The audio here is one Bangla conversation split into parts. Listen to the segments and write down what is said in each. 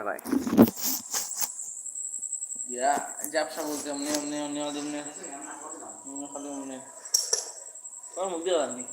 দরকার নাই ইয়া ব্যবসা বলতে অমনি অমনি অমনি অমনি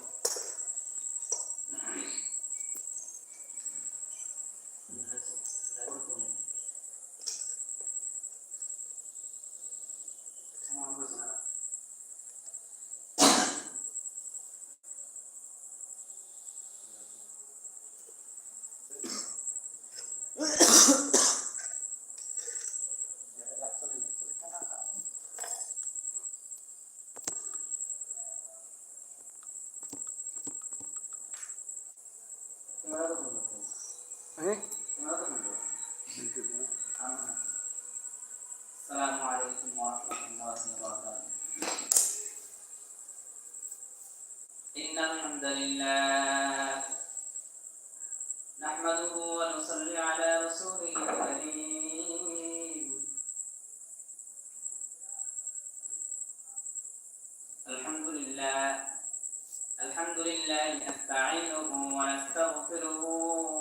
pero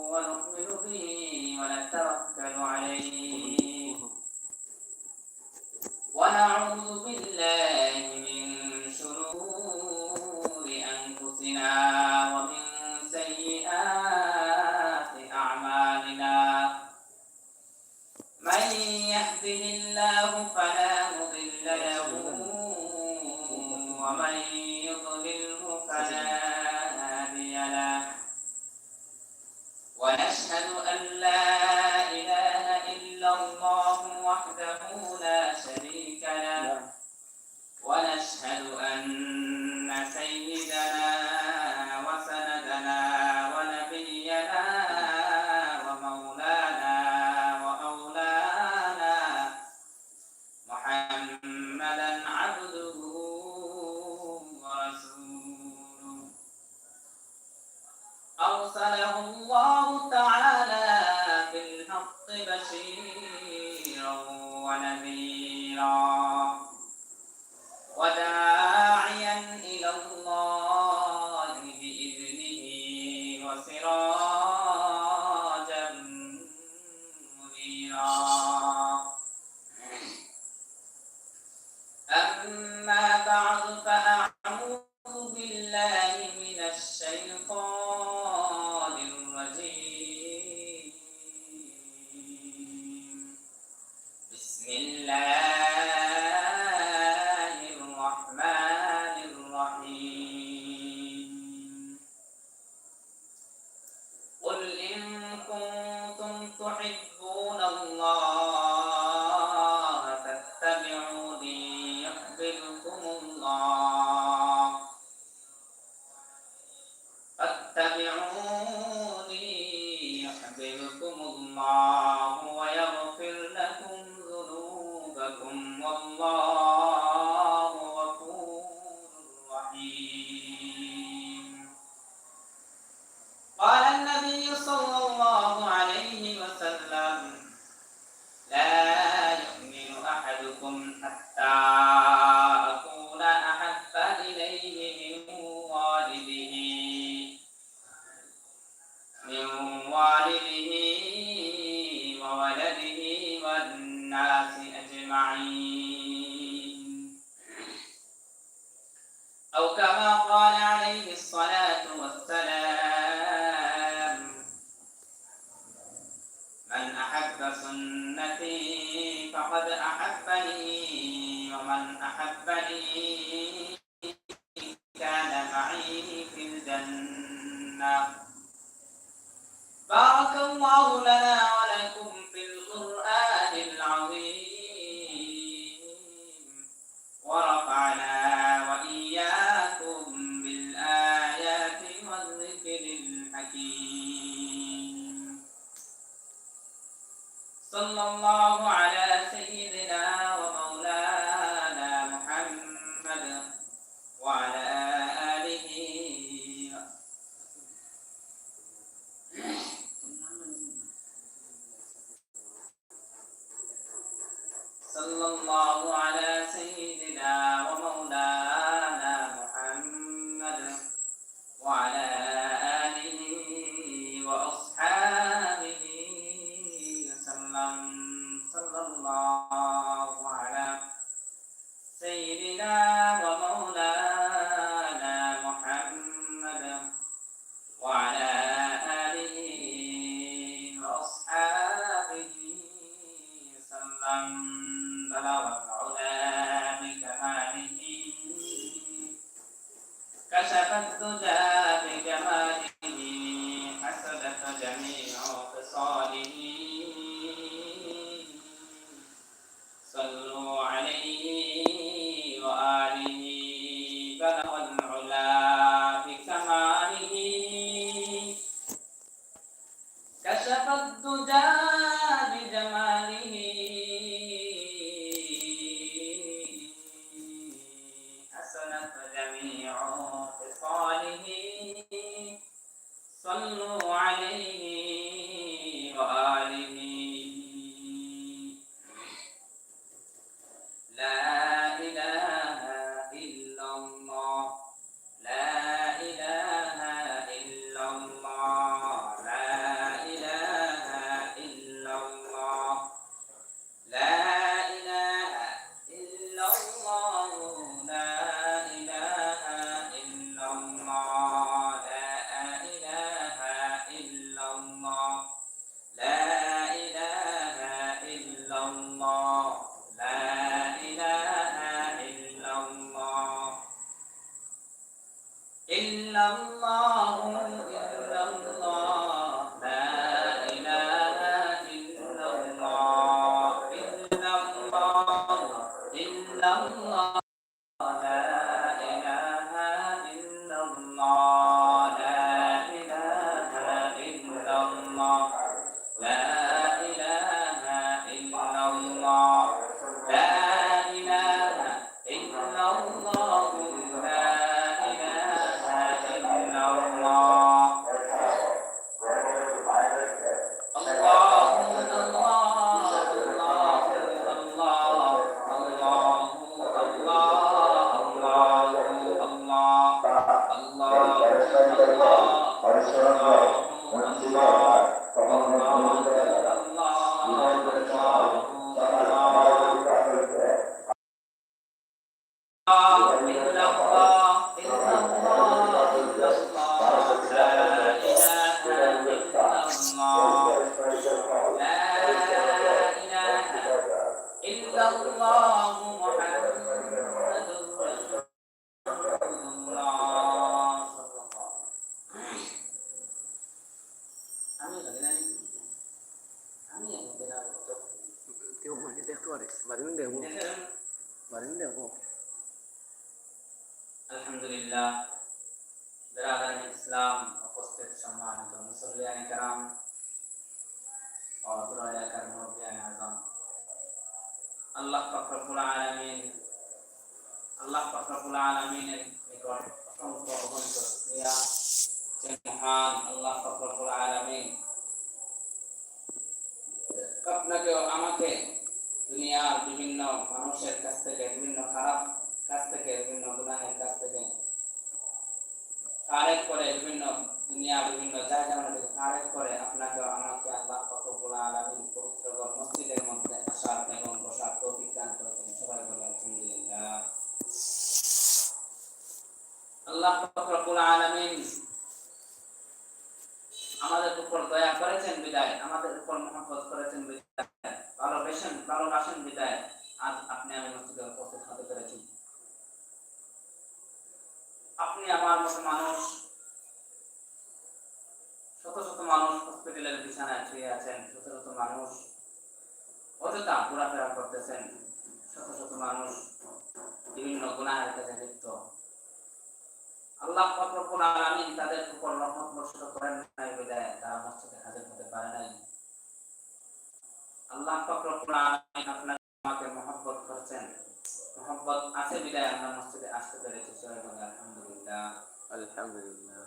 bueno, es lo que ಆಗುವುದು يحبون الله أو كما قال عليه الصلاة والسلام من أحب سنتي فقد أحبني ومن أحبني كان معي في الجنة. بارك الله لنا ولكم الله على سيدنا ومولانا محمد وعلى آله. صلى الله على سيدنا ومولانا محمد وعلى إلا الله আল্লাহ পাক রব্বুল আলামিনের অসংখ্য অগণিত শুকরিয়া যে মহান আল্লাহ পাক রব্বুল আলামিন আপনাকে আমাকে দুনিয়ার বিভিন্ন মানুষের কাছ থেকে, বিভিন্ন খারাপ কাছ থেকে, বিভিন্ন গুনাহের কাছ থেকে খারেজ করে বিভিন্ন দুনিয়া বিভিন্ন জায়গা থেকে খারেজ করে আপনাকে আমাকে আল্লাহ ফকরুল আলমিন পবিত্র মসজিদের মধ্যে আসার এবং বসার তৌফিক দান করেছেন। সবাই বলে আলহামদুলিল্লাহ। আল্লাহ ফকরুল আলমিন আমাদের উপর দয়া করেছেন বিদায়, আমাদের উপর মহব্বত করেছেন বিদায়। ভালোবেসেন, ভালোবাসেন বিদায়। আজ আপনি আমি মসজিদে উপস্থিত হতে পেরেছি আপনি আমার মতো মানুষ, শত শত মানুষ হসপিটালের বিছানায় শুয়ে আছেন, শত শত মানুষ অযথা ঘোরাফেরা করতেছেন, শত শত মানুষ বিভিন্ন গুনাহের কাছে লিপ্ত। আল্লাহ ফকরুল আলামিন তাদের উপর রহমত বর্ষিত করেন নাই বিদায়। তারা মসজিদে হাজির হতে পারে নাই। আল্লাহ ফকরুল আলামিন আপনাকে আমাকে মহব্বত করছেন। মহব্বত আছে বিদায়। আমরা মসজিদে আসতে পেরেছি সবাই আলহামদুলিল্লাহ। Alhamdulillah.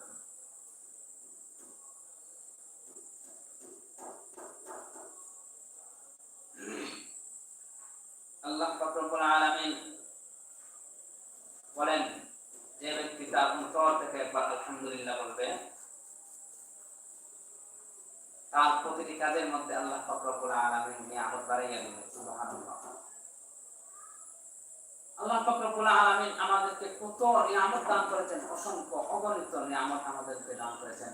আল্লাহ ফকরুল আলামিন বলেন যে ব্যক্তি থেকে একবার আলহামদুলিল্লাহ বলবে, তার প্রতিটি কাজের মধ্যে আল্লাহ ফকরুল আলামিন নিয়ামত বাড়াইয়া আল্লাহ আলামিন আমাদেরকে কত নিয়ামত দান করেছেন, অসংখ্য অগণিত নিয়ামত আমাদেরকে দান করেছেন।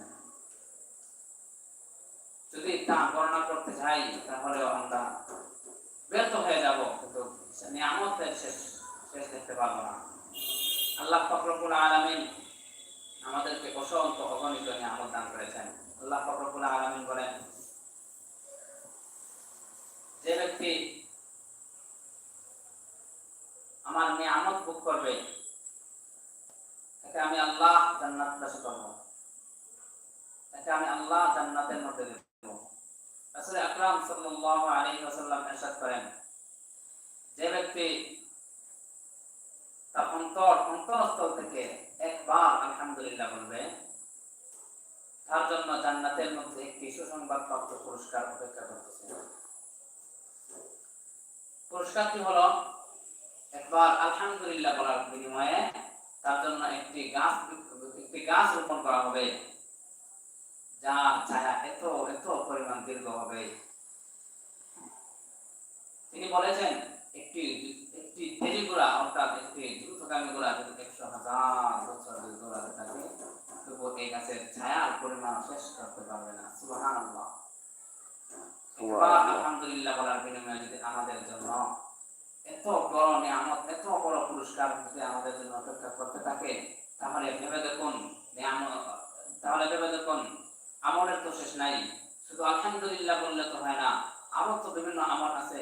যদি তা বর্ণনা করতে যাই তাহলেও আমরা ব্যর্থ হয়ে যাব, কিন্তু নিয়ামতের শেষ শেষ দেখতে পারব না। আল্লাহ ফকরবুল আলমিন আমাদেরকে অসংখ্য অগণিত নিয়ামত দান করেছেন। আল্লাহ ফকরবুল আলমিন বলেন, যে ব্যক্তি আমার নিয়ামত ভোগ করবে, তাকে আমি আল্লাহ জান্নাত দাসী করব। তাকে আমি আল্লাহ জান্নাতের মধ্যে দেব। রাসূল আকরাম সাল্লাল্লাহু আলাইহি ওয়াসাল্লাম ইরশাদ করেন, যে ব্যক্তি তার অন্তর অন্তরস্থল থেকে একবার আলহামদুলিল্লাহ বলবে, তার জন্য জান্নাতের মধ্যে একটি সুসংবাদপ্রাপ্ত পুরস্কার অপেক্ষা করতেছে। পুরস্কারটি হলো, একবার আলহামদুলিল্লাহ বলার বিনিময়ে তার জন্য একটি গাছ একটি গাছ রোপণ করা হবে, যার ছায়া এত এত পরিমাণ দীর্ঘ হবে। তিনি বলেছেন, একটি একটি দেরি ঘোড়া অর্থাৎ একটি দ্রুতগামী ঘোড়া যদি একশো হাজার বছর দৌড়াতে থাকে তবু এই গাছের ছায়ার পরিমাণ শেষ করতে পারবে না সুবাহান আলহামদুলিল্লাহ বলার বিনিময়ে যদি আমাদের জন্য এত বড় নিয়ামত এত বড় পুরস্কার যদি আমাদের জন্য অপেক্ষা করতে থাকে তাহলে ভেবে দেখুন তাহলে ভেবে দেখুন আমলের তো শেষ নাই শুধু আলহামদুলিল্লাহ বললে তো হয় না আরও তো বিভিন্ন আমল আছে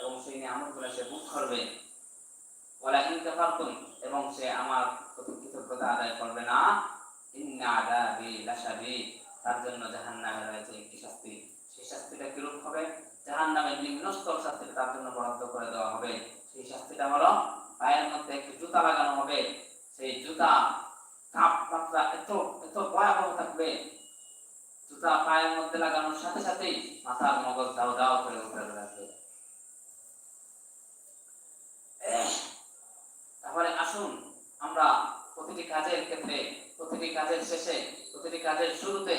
এবং সেই নিয়ামতগুলো সে ভোগ করবে ওয়া লাইন কাফারতুম, এবং সে আমার কৃতজ্ঞতা আদায় করবে না। ইন্না লাশাদীদ তার জন্য জাহান্নামে রয়েছে একটি শাস্তি। সেই শাস্তিটা কিরূপ হবে? জাহান্নামের নিম্ন স্তর শাস্তিটা তার জন্য বরাদ্দ করে দেওয়া হবে। সেই শাস্তিটা হলো পায়ের মধ্যে একটি জুতা লাগানো হবে। সেই জুতা তাপমাত্রা এত এত ভয়াবহ থাকবে। জুতা পায়ের মধ্যে লাগানোর সাথে সাথেই মাথার মগজ দাও দাও করে উঠে লাগবে তাহলে আসুন, আমরা প্রতিটি কাজের ক্ষেত্রে, প্রতিটি কাজের শেষে, প্রতিটি কাজের শুরুতে,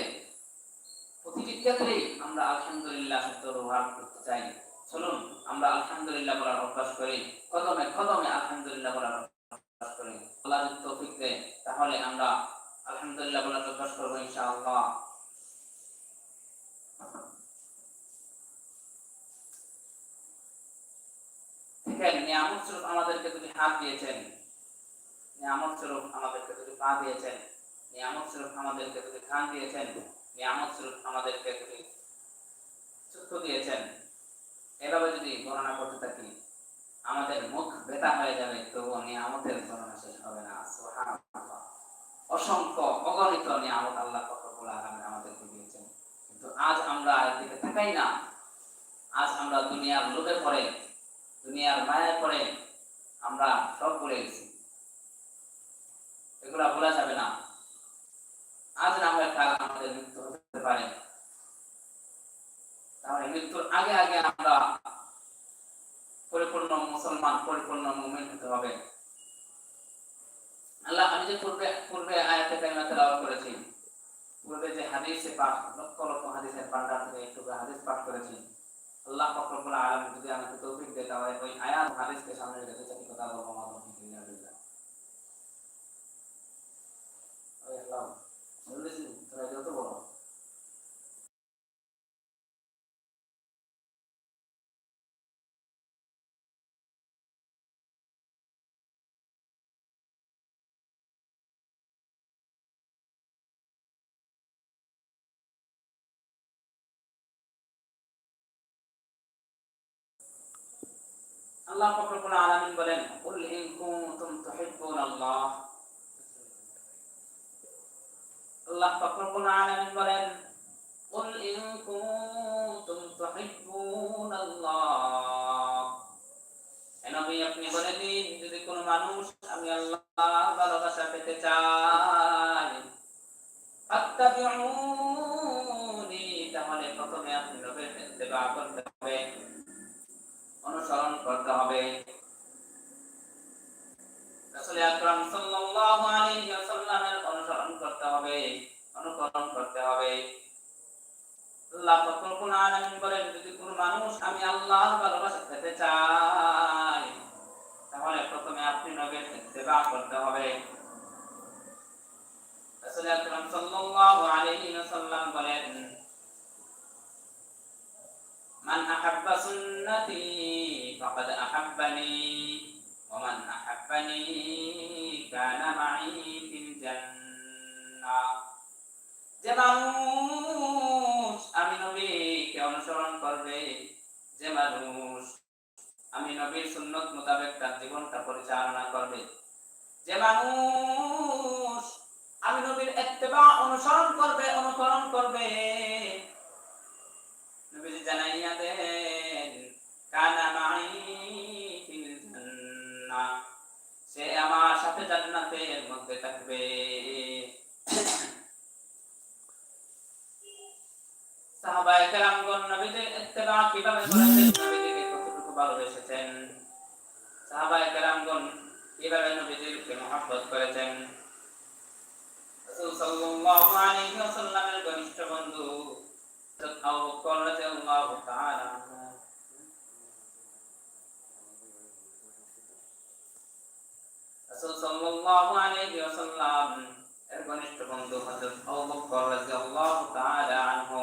প্রতিটি ক্ষেত্রেই আমরা আলহামদুলিল্লাহ শব্দ ব্যবহার করতে চাই। চলুন, আমরা আলহামদুলিল্লাহ বলার অভ্যাস করি। কদমে কদমে আলহামদুলিল্লাহ বলার অভ্যাস করি। যদি তৌফিক দেয় তাহলে আমরা আলহামদুলিল্লাহ বলার অভ্যাস করব ইনশাআল্লাহ। দেখেন, নিয়ামত আমাদেরকে দুটি হাত দিয়েছেন। নিয়ামত স্বরূপ আমাদেরকে দুটি পা দিয়েছেন, নিয়ামত স্বরূপ আমাদেরকে দুটি দিয়েছেন, নিয়ামত স্বরূপ আমাদেরকে দুটি চক্ষু দিয়েছেন, এভাবে যদি করতে থাকি, আমাদের মুখ হয়ে যাবে, তবুও নিয়ামতের শেষ হবে না। অসংখ্য অগণিত নিয়ামত আল্লাহ ফখরুল আলমিন আমাদেরকে দিয়েছেন। কিন্তু আজ আমরা এর দিকে তাকাই না। আজ আমরা দুনিয়ার লোভে পড়ে, দুনিয়ার মায়ায় পড়ে আমরা সব ভুলে গেছি। এগুলা ভোলা যাবে না। আজ না হয় কাল আমাদের মৃত্যু হতে পারে। তাহলে মৃত্যুর আগে আগে আমরা পরিপূর্ণ মুসলমান, পরিপূর্ণ মুমিন হতে হবে। আল্লাহ আমি যে পূর্বে পূর্বে আয়াতে কারিমা করেছি, পূর্বে যে হাদিসে পাঠ, লক্ষ লক্ষ হাদিসের ভান্ডার থেকে একটু হাদিস পাঠ করেছি, আল্লাহ পাক রব্বুল যদি আমাকে তৌফিক দেয়, তাহলে ওই আয়াত হাদিসকে সামনে রেখে কথা বলব আমার তৌফিক ইল্লা বিল্লাহ ওই আল্লাহ বলেছি তোরা যত বড় আল্লাহ পাক রব্বুল আলামিন বলেন কুল ইন কুনতুম তুহিব্বুনাল্লাহ আল্লাহ পাক রব্বুল আলামিন বলেন, কুল ইন কুনতুম তুহিব্বুনাল্লাহ। এ নবী আপনি বলে দিন, যদি কোনো মানুষ আমি আল্লাহ ভালোবাসা পেতে চাই, ফাত্তাবিউনি। তাহলে প্রথমে আপনি নবীর ইত্তেবা করতে হবে, অনুসরণ করতে হবে। রাসূল আকরাম সাল্লাল্লাহু আলাইহি ওয়াসাল্লামের অনুসরণ করতে হবে, অনুকরণ করতে হবে। আল্লাহ রব্বুল আলামিন বলেন, যদি কোনো মানুষ আমি আল্লাহ ভালোবাসতে চাই, তাহলে প্রথমে আপনি নবীর সেবা করতে হবে। রাসূল আকরাম সাল্লাল্লাহু আলাইহি ওয়াসাল্লাম বলেন, মান আহাব্বা সুন্নতি, ফাকাদ আহাব্বানি। ومن أحبني كان معي في الجنة. যে মানুষ আমি নবীকে অনুসরণ করবে, যে মানুষ আমি নবীর সুন্নত মোতাবেক তার জীবনটা পরিচালনা করবে, যে মানুষ আমি নবীর এত্তেবা অনুসরণ করবে, অনুকরণ করবে। নবীজি জানাইয়া দেন, কানা সে আমার সাথে জান্নাতের মধ্যে থাকবে। সাহাবায়ে কেরামগণ নবীজির ইত্তেবা কীভাবে করেছেন? নবীজিকে কতটুকু ভালোবেসেছেন? সাহাবায়ে কেরামগণ কীভাবে মহব্বত করেছেন? সাল্লাল্লাহু আলাইহি ওয়াসাল্লামের ঘনিষ্ঠ বন্ধু আবু বকর রাদিয়াল্লাহু তাআলা রাসূল সাল্লাল্লাহু আলাইহি ওয়াসাল্লাম এর ঘনিষ্ঠ বন্ধু হযরত আবু বকর রাদিয়াল্লাহু তাআলা আনহু।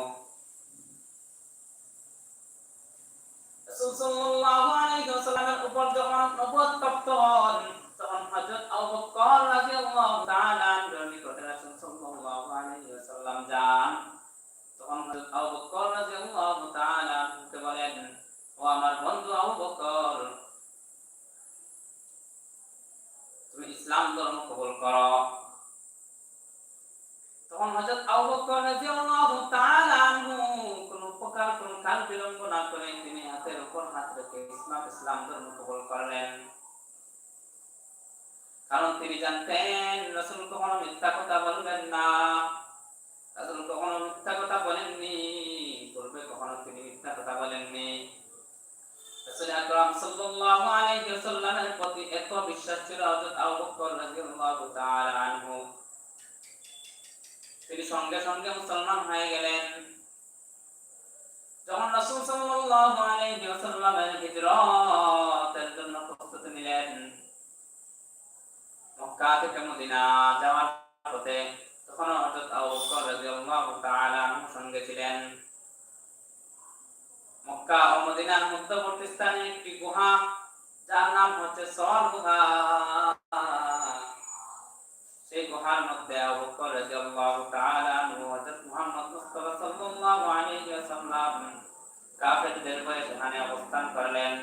রাসূল সাল্লাল্লাহু আলাইহি ওয়াসাল্লামের উপর যখন নবুয়ত প্রাপ্ত হন, তখন হযরত আবু বকর রাদিয়াল্লাহু তাআলা আনহুর নিকটে রাসূল সাল্লাল্লাহু আলাইহি ওয়াসাল্লাম যান। তখন হযরত আবু বকর তাআলা আনহুকে বলেন ও আমার বন্ধু আবু বকর তুমি ইসলাম ধর্ম কবুল করো তখন হযরত আবু বকর রাদিয়াল্লাহু তাআলা আনহু কোন প্রকার কোন কাল বিলম্ব না করে তিনি হাতের উপর হাত রেখে ইসলাম ইসলাম ধর্ম কবুল করলেন কারণ তিনি জানতেন রাসূল কখনো মিথ্যা কথা বলবেন না রাসূল কখনো মিথ্যা কথা বলেননি পূর্বে কখনো তিনি মিথ্যা কথা বলেননি রাসূল আকরাম সাল্লাল্লাহু আলাইহি ওয়াসাল্লামের প্রতি এত বিশ্বাস ছিল হযরত আবু বকর রাদিয়াল্লাহু তাআলা আনহু তিনি সঙ্গে সঙ্গে মুসলমান হয়ে গেলেন যখন রাসূল সাল্লাল্লাহু আলাইহি ওয়াসাল্লামের হিজরতের জন্য প্রস্তুতি নিলেন মক্কা থেকে মদিনা যাওয়ার পথে তখন হযরত আবু বকর রাদিয়াল্লাহু তাআলা সঙ্গে ছিলেন। মক্কা ও মদিনার মধ্যবর্তী স্থানে একটি গুহা, যার নাম হচ্ছে সর গুহা। সেই গুহার মধ্যে আবু বকর রাদিয়াল্লাহু তাআলা হযরত মুহাম্মদ মুস্তাফা সাল্লাল্লাহু আলাইহি ওয়াসাল্লাম কাফেরদের ভয়ে সেখানে অবস্থান করলেন।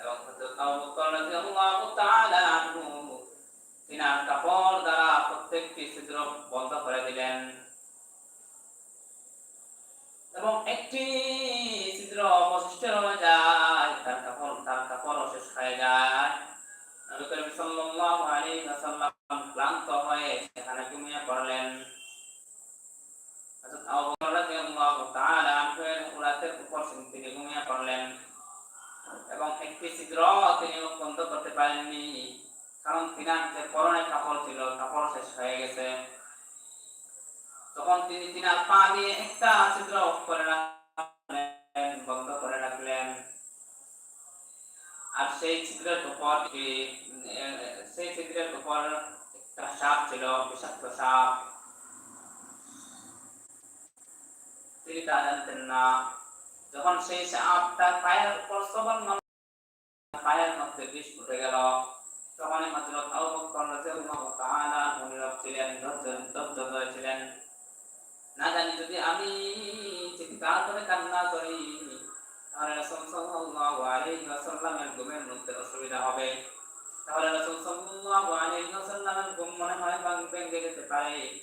এবং হযরত আবু বকর রাদিয়াল্লাহু তাআলা আনহু তিনার কাপড় দ্বারা প্রত্যেকটি ছিদ্র বন্ধ করে দিলেন। এবং একটি ছিদ্র অবশিষ্ট রয়ে যায়, তার কাপড় তার কাপড় শেষ হয়ে যায়। নবী করিম সাল্লাল্লাহু আলাইহি ওয়াসাল্লাম ক্লান্ত হয়ে সেখানে ঘুমিয়ে পড়লেন। হযরত আবু বকর রাদিয়াল্লাহু তাআলা আনহু উরাতের উপর তিনি ঘুমিয়ে পড়লেন। এবং একটি ছিদ্র তিনি বন্ধ করতে পারেননি। কারণ তিনার যে পরনে কাপড় ছিল, কাপড় শেষ হয়ে গেছে। তখন তিনি তিনার পা দিয়ে একটা ছিদ্র করে রাখলেন, বন্ধ করে রাখলেন। আর সেই ছিদ্রের উপর সেই ছিদ্রের উপর একটা সাপ ছিল, বিষাক্ত সাপ। তিনি তা জানতেন না। যখন সেই সাপ তার পায়ের উপর সবল পায়ের মধ্যে বিষ উঠে গেল তখনই হযরত আবু বকর রাদিয়াল্লাহু তাআলা আনহু নীরব ছিলেন ধৈর্য ধৈর্য ধরে ছিলেন না জানি যদি আমি চিৎকার করে কান্না করি, তাহলে রাসূল সাল্লাল্লাহু আলাইহি ওয়াসাল্লামের ঘুমের মধ্যে অসুবিধা হবে। তাহলে রাসূল সাল্লাল্লাহু আলাইহি ওয়াসাল্লামের ঘুম মনে হয় ভেঙে যেতে পারে।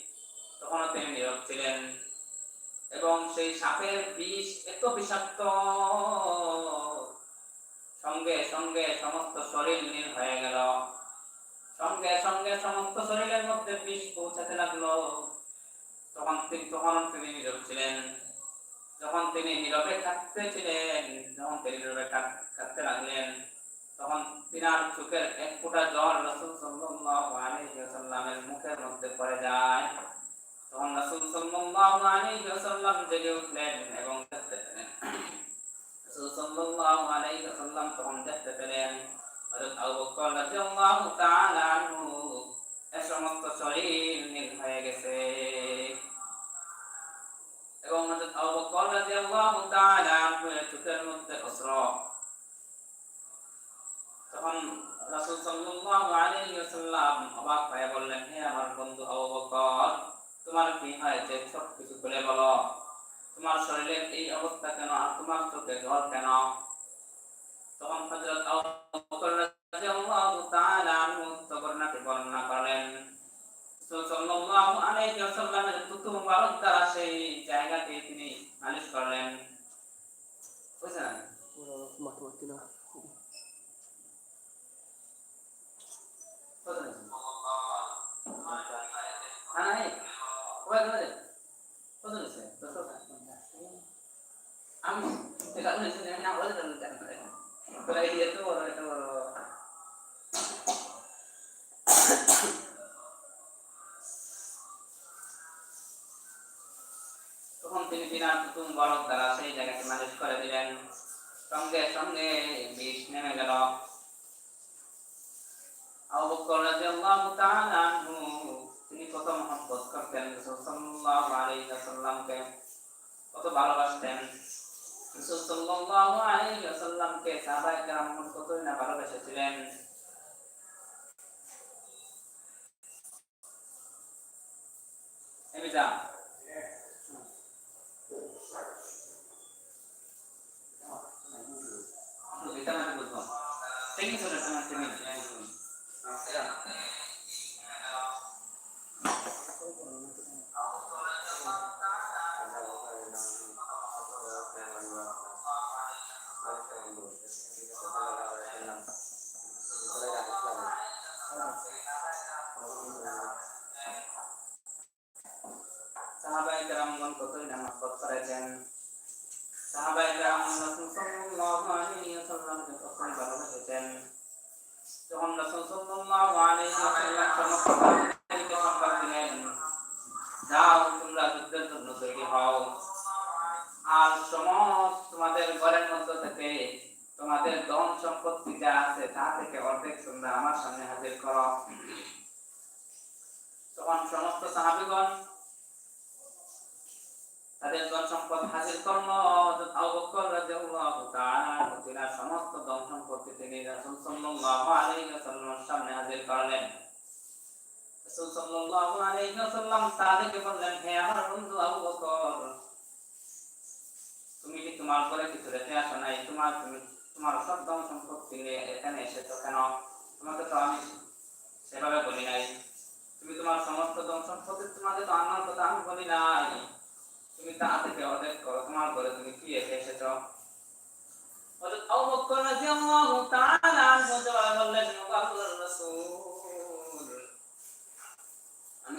তখনও তিনি নীরব ছিলেন। এবং সেই সাপের বিষ এত বিষাক্ত সঙ্গে সঙ্গে সমস্ত শরীর নীল হয়ে গেল। সঙ্গে সঙ্গে সমস্ত শরীরের মধ্যে বিষ পৌঁছাতে লাগল। তখন তিনি তখন তিনি নীরব ছিলেন। যখন তিনি নীরবে থাকতে ছিলেন, যখন তিনি নীরবে থাকতে লাগলেন, তখন তিনার চোখের এক ফোঁটা জল রসুল সাল্লাল্লাহু আলাইহি মুখের মধ্যে পড়ে যায়। তখন রসুল সাল্লাল্লাহু আলাইহি জেগে উঠলেন এবং তখন দেখতে পেলেন শরীর হয়ে গেছে এবং হযরত আবু বকর মধ্যে অস্ত্র তখন রাসূল সাল্লাল্লাহু আলাইহি ওয়াসাল্লাম অবাক হয়ে বললেন হে আমার বন্ধু আবু বকর তোমার কি হয়েছে সব কিছু খুলে বলো তোমার শরীরের এই অবস্থা কেন আর তোমার চোখে জল কেন তখন হযরত আবু বকর রাদিয়াল্লাহু তাআলা আনহু ঘটনাটি বর্ণনা করেন রাসূল সাল্লাল্লাহু আলাইহি ওয়াসাল্লামের থুতু মুবারক দ্বারা সেই জায়গাটি তিনি মালিশ করলেন বুঝলেন ওরা মাথা মারতে না বুঝলেন হ্যাঁ হ্যাঁ ওই গেলে বুঝলেন আমি এটা বলেছি আমি না বলে দিলাম কেন তোরা এই এত বড় এত বড় তখন তিনি বিনা তুম বরফ দ্বারা সেই জায়গাকে মালিশ করে দিলেন সঙ্গে সঙ্গে বিষ নেমে গেল আবু বকর রাদিয়াল্লাহু তাআলা আনহু তিনি কত মহব্বত করতেন রাসূল সাল্লাল্লাহু আলাইহি ওয়াসাল্লামকে কত ভালোবাসতেন রাসূল সাল্লাল্লাহু আলাইহি ওয়াসাল্লামকে সাহাবায়ে কেরাম কতই না ভালোবেসেছিলেন এমিজা এটা মানে বুঝব ঠিক আছে না তুমি সাহাবায়ে কেরামগণ কতই নামাজ করেছেন সাহাবায়ে কেরাম রাসূল সাল্লাল্লাহু আলাইহি ওয়াসাল্লামকে কতই যাও, তোমরা যুদ্ধের জন্য তৈরি হও। আর সমস্ত তোমাদের ঘরের মধ্য থেকে তোমাদের ধন সম্পত্তি যা আছে তা থেকে অর্ধেক তোমরা আমার সামনে হাজির করো। তখন সমস্ত সাহাবিগণ তাদের ধন সম্পদ হাসিল করল। রাদিয়াল্লাহু সমস্ত ধন সম্পত্তি তিনি রাসূল সাল্লাল্লাহু আলাইহি ওয়াসাল্লামের সামনে হাজির করলেন। রাসূল সাল্লাল্লাহু আলাইহি ওয়াসাল্লাম তাদেরকে বললেন, হে আমার বন্ধু আবু বকর, তুমি কি তোমার ঘরে কিছু রেখে আসো নাই? তোমার তুমি, তোমার সব ধন সম্পত্তি নিয়ে এখানে এসেছ কেন? তোমাকে তো আমি সেভাবে বলি নাই তুমি তোমার সমস্ত ধন সম্পত্তি তোমাকে তো আনার কথা আমি বলি নাই তুমি তা থেকে অর্ধেক করো তোমার ঘরে তুমি কি রেখে এসেছ হযরত আবু বকর রাদিয়াল্লাহু তাআলা আনহু জবাব বললেন ও আল্লাহর রাসূল আমি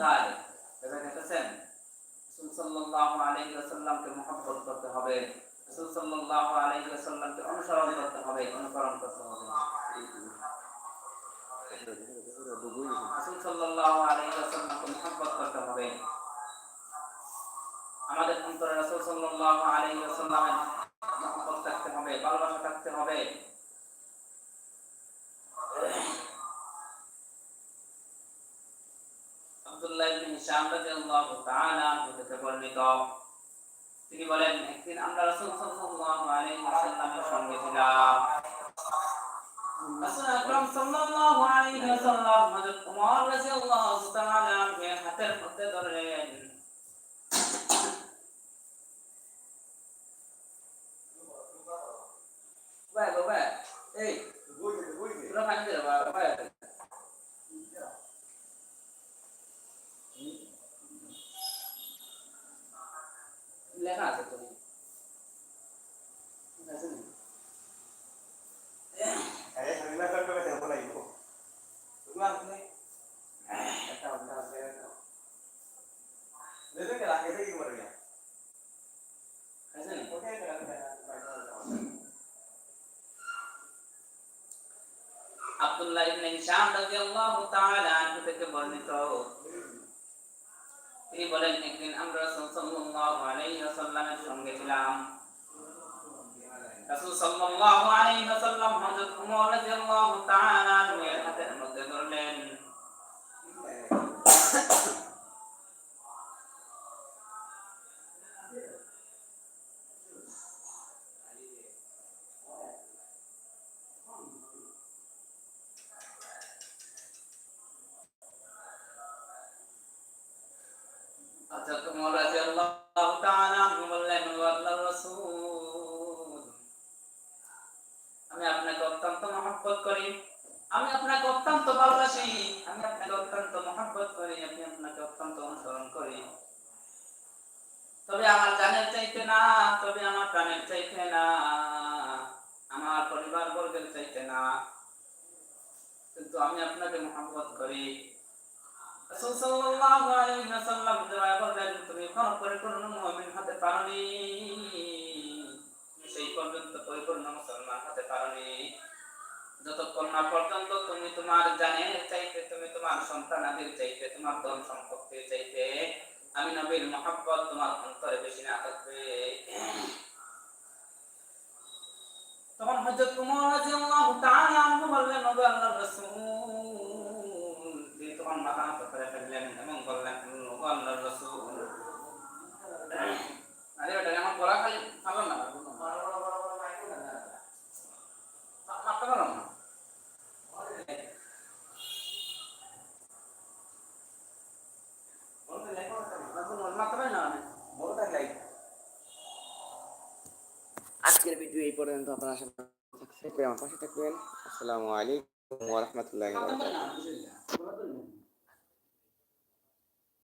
কোথায় ভেবে দেখেছেন সাল্লাল্লাহু আলাইহি ওয়াসাল্লামকে মহব্বত করতে হবে। রাসূল সাল্লাল্লাহু আলাইহি অনুসরণ করতে হবে, অনুকরণ করতে হবে। আমাদের অন্তরে রাসূল সাল্লাল্লাহু আলাইহি ওয়াসাল্লামের মহব্বত থাকতে হবে, ভালোবাসা থাকতে হবে। তিনি বলেন, একদিন আমরা রাসূল সাল্লাল্লাহু আলাইহি ওয়াসাল্লামের সঙ্গে ছিলাম। রাসূল আকরাম সাল্লাল্লাহু আলাইহি ওয়াসাল্লাম হযরত ওমর রাদিয়াল্লাহু তাআলা আনহু হাতের মধ্যে ধরলেন। ভাই বাবা এই আমি নবীর মহাব্বত তোমার অন্তরে বেশি না থাকবে। তখন হযরত উমর রাদিয়াল্লাহু তাআলা আনহু বললেন নবী আল্লাহর রাসূল তখন মাথা নত করে ফেললেন এবং বললেন নবী আল্লাহর আরে বেটা আমার গলা খালি ভালো না মাথা ভালো না মাথা ভালো না আজকের ভিডিও এই পর্যন্ত আপনারা আশা করে আমার পাশে থাকবেন। আসসালামু আলাইকুম ওয়া রাহমাতুল্লাহি ওয়া বারাকাতুহু।